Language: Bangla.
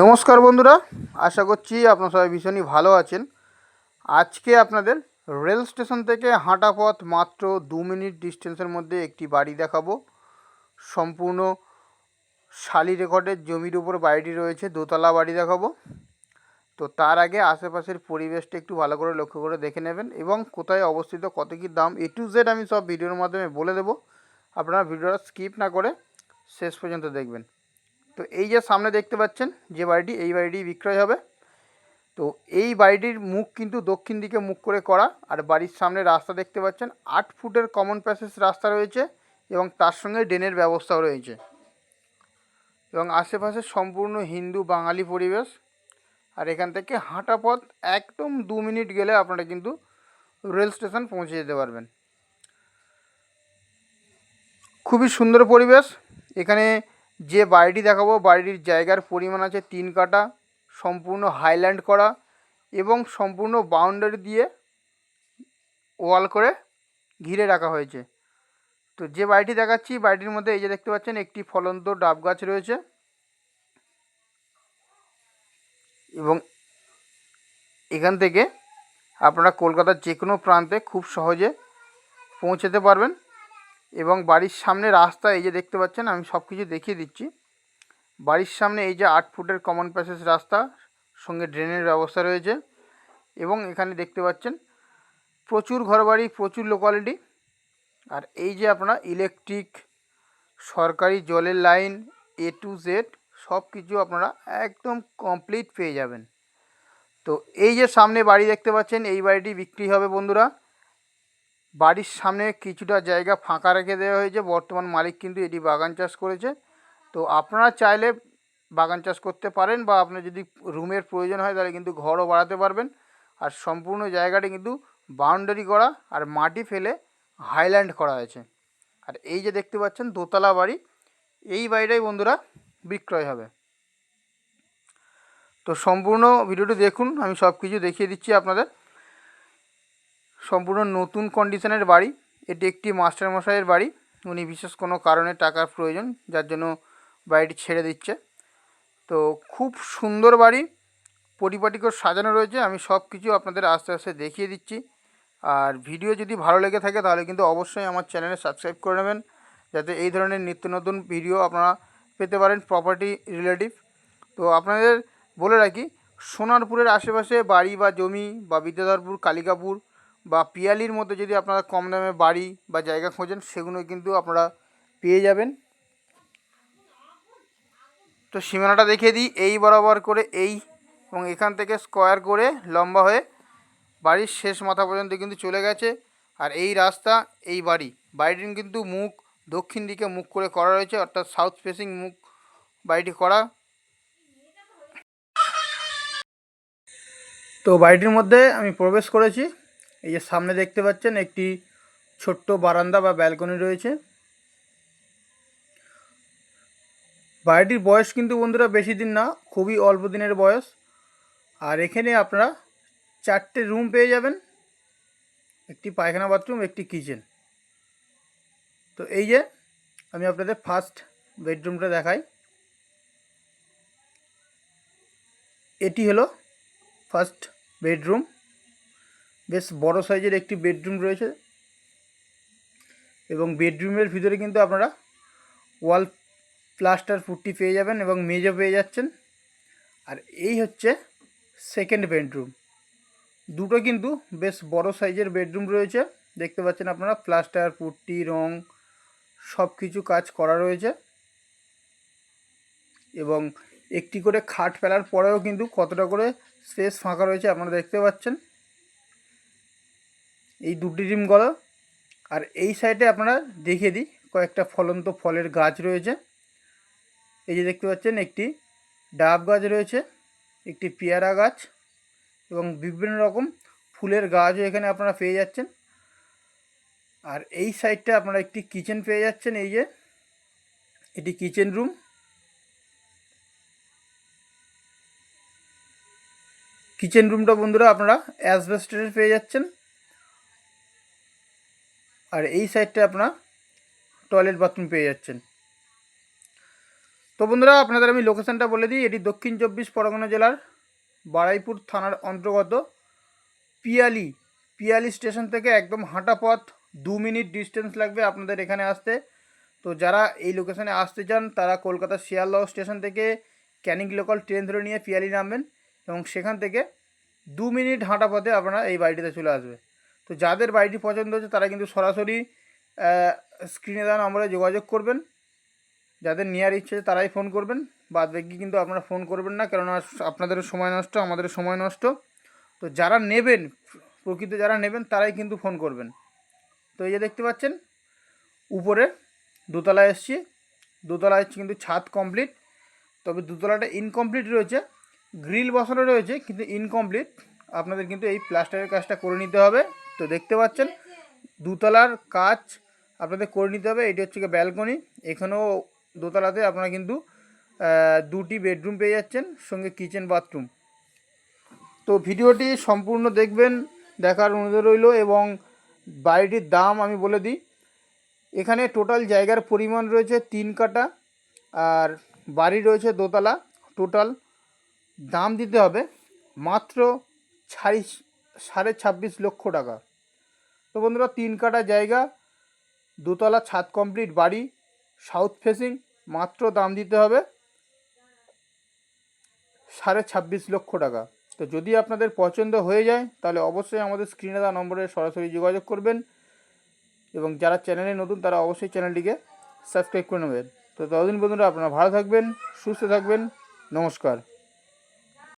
নমস্কার বন্ধুরা, আশা করছি আপনারা সবাই ভীষণই ভালো আছেন। আজকে আপনাদের রেল স্টেশন থেকে হাঁটা পথ মাত্র দু মিনিট ডিস্টেন্সের মধ্যে একটি বাড়ি দেখাবো। সম্পূর্ণ শালি রেকর্ডের জমির উপর বাড়িটি রয়েছে, দোতলা বাড়ি দেখাবো। তো তার আগে আশেপাশের পরিবেশটা একটু ভালো করে লক্ষ্য করে দেখে নেবেন এবং কোথায় অবস্থিত, কত কী দাম এ টু জেড আমি সব ভিডিওর মাধ্যমে বলে দেবো। আপনারা ভিডিওটা স্কিপ না করে শেষ পর্যন্ত দেখবেন। তো এই যে সামনে দেখতে পাচ্ছেন যে বাড়িটি, এই বাড়িটি বিক্রয় হবে। তো এই বাড়িটির মুখ কিন্তু দক্ষিণ দিকে মুখ করে করা। আর বাড়ির সামনে রাস্তা দেখতে পাচ্ছেন, আট ফুটের কমন প্যাসেজ রাস্তা রয়েছে এবং তার সঙ্গে ড্রেনের ব্যবস্থাও রয়েছে। এবং আশেপাশে সম্পূর্ণ হিন্দু বাঙালি পরিবেশ। আর এখান থেকে হাঁটা পথ একদম দু মিনিট গেলে আপনারা কিন্তু রেল স্টেশন পৌঁছে যেতে পারবেন। খুবই সুন্দর পরিবেশ। এখানে যে বাড়িটি দেখাবো, বাড়িটির জায়গার পরিমাণ আছে তিন কাটা সম্পূর্ণ হাইল্যান্ড করা এবং সম্পূর্ণ বাউন্ডারি দিয়ে ওয়াল করে ঘিরে রাখা হয়েছে। তো যে বাড়িটি দেখাচ্ছি, বাড়িটির মধ্যে এই যে দেখতে পাচ্ছেন, একটি ফলন্ত ডাব গাছ রয়েছে এবং এখান থেকে আপনারা কলকাতার যে কোনো প্রান্তে খুব সহজে পৌঁছাতে পারবেন। এবং বাড়ির সামনে রাস্তা, এই যে দেখতে পাচ্ছেন, আমি সব কিছু দেখিয়ে দিচ্ছি। বাড়ির সামনে এই যে আট ফুটের কমন প্যাসেজ রাস্তা, সঙ্গে ড্রেনের ব্যবস্থা রয়েছে এবং এখানে দেখতে পাচ্ছেন, প্রচুর ঘরবাড়ি, প্রচুর লোকালিটি আর এই যে আপনারা ইলেকট্রিক সরকারি জলের লাইন এ টু জেড সব কিছু আপনারা একদম কমপ্লিট পেয়ে যাবেন। তো এই যে সামনে বাড়ি দেখতে পাচ্ছেন, এই বাড়িটি বিক্রি হবে বন্ধুরা। বাড়ির সামনে কিছুটা জায়গা ফাঁকা রেখে দেওয়া হয়েছে। বর্তমান মালিক কিন্তু এটি বাগান চাষ করেছে। তো আপনারা চাইলে বাগান চাষ করতে পারেন বা আপনার যদি রুমের প্রয়োজন হয় তাহলে কিন্তু ঘরও বাড়াতে পারবেন। আর সম্পূর্ণ জায়গাটি কিন্তু বাউন্ডারি করা আর মাটি ফেলে হাইল্যান্ড করা হয়েছে। আর এই যে দেখতে পাচ্ছেন দোতলা বাড়ি, এই বাড়িটাই বন্ধুরা বিক্রয় হবে। তো সম্পূর্ণ ভিডিওটি দেখুন, আমি সব কিছু দেখিয়ে দিচ্ছি আপনাদের। সম্পূর্ণ নতুন কন্ডিশনের বাড়ি। এটি একটি মাস্টার মশাইয়ের বাড়ি। উনি বিশেষ কোনো কারণে টাকার প্রয়োজন, যার জন্য বাড়িটি ছেড়ে দিচ্ছে। তো খুব সুন্দর বাড়ি। পরিপাটি করে সাজানো রয়েছে। আমি সব কিছু আপনাদের আস্তে আস্তে দেখিয়ে দিচ্ছি। আর ভিডিও যদি ভালো লেগে থাকে, তাহলে কিন্তু অবশ্যই আমার চ্যানেলে সাবস্ক্রাইব করে নেবেন। যাতে এই ধরনের নিত্য নতুন ভিডিও আপনারা পেতে পারেন প্রপার্টি রিলেটিভ তো আপনাদের বলে রাখি, সোনারপুরের আশেপাশে বাড়ি বা জমি বা বিদ্যাধরপুর, কালিকাপুর বা পিয়ালির মধ্যে যদি আপনারা কম দামে বাড়ি বা জায়গা খোঁজেন, সেগুলো কিন্তু আপনারা পেয়ে যাবেন। তো সীমানাটা দেখিয়ে দিই, এই বরাবর করে এই এবং এখান থেকে স্কোয়ার করে লম্বা হয়ে বাড়ির শেষ মাথা পর্যন্ত কিন্তু চলে গেছে। আর এই রাস্তা, এই বাড়ি, বাড়িটির কিন্তু মুখ দক্ষিণ দিকে মুখ করে করা রয়েছে, অর্থাৎ সাউথ ফেসিং মুখ বাড়িটি করা। তো বাড়িটির মধ্যে আমি প্রবেশ করেছি। এই যে সামনে দেখতে পাচ্ছেন একটি ছোট্ট বারান্দা বা ব্যালকনি রয়েছে। বাড়িটির বয়স কিন্তু বন্ধুরা বেশি দিন না, খুবই অল্প দিনের বয়স। আর এখানে আপনারা চারটে রুম পেয়ে যাবেন, একটি পায়খানা বাথরুম, একটি কিচেন। তো এই যে আমি আপনাদের ফার্স্ট বেডরুমটা দেখাই। এটি হলো ফার্স্ট বেডরুম বেশ বড় সাইজের একটি বেডরুম রয়েছে এবং বেডরুমের ভিতরে কিন্তু আপনারা ওয়াল প্লাস্টার ফুটটি পেয়ে যাবেন এবং মেজও পেয়ে যাচ্ছেন। আর এই হচ্ছে সেকেন্ড বেডরুম। দুটো কিন্তু বেশ বড় সাইজের বেডরুম রয়েছে। দেখতে পাচ্ছেন আপনারা প্লাস্টার, পুট্টি, রং সব কিছু কাজ করা রয়েছে। এবং একটি করে খাট ফেলার পরেও কিন্তু কতটা করে স্পেস ফাঁকা রয়েছে আপনারা দেখতে পাচ্ছেন। এই দুটি ডিমগুলো আর এই সাইডে আপনারা দেখিয়ে দিই, কয়েকটা ফলন্ত ফলের গাছ রয়েছে। এই যে দেখতে পাচ্ছেন, একটি ডাব গাছ রয়েছে, একটি পেয়ারা গাছ এবং বিভিন্ন রকম ফুলের গাছও এখানে আপনারা পেয়ে যাচ্ছেন। আর এই সাইডটা আপনারা একটি কিচেন পেয়ে যাচ্ছেন, এই যে এটি কিচেন রুম কিচেন রুমটা বন্ধুরা আপনারা অ্যাসবেস্টারের পেয়ে যাচ্ছেন। আর এই সাইডটা আপনারা টয়লেট বাথরুম পেয়ে যাচ্ছেন। তো বন্ধুরা, আপনাদের আমি লোকেশানটা বলে দিই। এটি দক্ষিণ চব্বিশ পরগনা জেলার বারাইপুর থানার অন্তর্গত পিয়ালি। পিয়ালি স্টেশন থেকে একদম হাঁটা পথ, দু মিনিট ডিস্টেন্স লাগবে আপনাদের এখানে আসতে। তো যারা এই লোকেশানে আসতে চান, তারা কলকাতা শিয়ালদহ স্টেশন থেকে ক্যানিং লোকাল ট্রেন ধরে নিয়ে পিয়ালি নামবেন এবং সেখান থেকে দু মিনিট হাঁটা পথে আপনারা এই বাড়িটিতে চলে আসবে। তো যাদের বাড়িটি পছন্দ হচ্ছে তারা কিন্তু সরাসরি স্ক্রিনে দেওয়া নম্বরে যোগাযোগ করবেন। যাদের নেওয়ার ইচ্ছে তারাই ফোন করবেন। বাদ বাকি কিন্তু আপনারা ফোন করবেন না, কেননা আপনাদেরও সময় নষ্ট আমাদেরও সময় নষ্ট। তো যারা নেবেন, প্রকৃত যারা নেবেন তারাই কিন্তু ফোন করবেন। তো এই যে দেখতে পাচ্ছেন, উপরে দোতলায় এসছি। দোতলায় এসছি কিন্তু ছাদ কমপ্লিট তবে দোতলাটা ইনকমপ্লিট রয়েছে। গ্রিল বসানো রয়েছে, কিন্তু ইনকমপ্লিট আপনাদের কিন্তু এই প্লাস্টারের কাজটা করে নিতে হবে। তো দেখতে পাচ্ছেন, দুতলার কাজ আপনাদের করে নিতে হবে। এটি হচ্ছে ব্যালকনি। এখানেও দোতলাতে আপনারা কিন্তু দুটি বেডরুম পেয়ে যাচ্ছেন, সঙ্গে কিচেন বাথরুম। তো ভিডিওটি সম্পূর্ণ দেখবেন, দেখার অনুরোধ রইল এবং বাড়িটির দাম আমি বলে দিই। এখানে টোটাল জায়গার পরিমাণ রয়েছে তিন কাটা, আর বাড়ি রয়েছে দোতলা টোটাল। দাম দিতে হবে মাত্র সাড়ে সাড়ে ছাব্বিশ লক্ষ টাকা। তো বন্ধুরা, তিন কাটা জায়গা, দোতলা ছাদ কমপ্লিট বাড়ি সাউথ ফেসিং মাত্র দাম দিতে হবে সাড়ে ছাব্বিশ লক্ষ টাকা। তো যদি আপনাদের পছন্দ হয়ে যায়, তাহলে অবশ্যই আমাদের স্ক্রিনে দেওয়া নম্বরে সরাসরি যোগাযোগ করবেন এবং যারা চ্যানেলে নতুন, তারা অবশ্যই চ্যানেলটিকে সাবস্ক্রাইব করে নেবেন। তো ততদিন বন্ধুরা, আপনারা ভালো থাকবেন, সুস্থ থাকবেন, নমস্কার।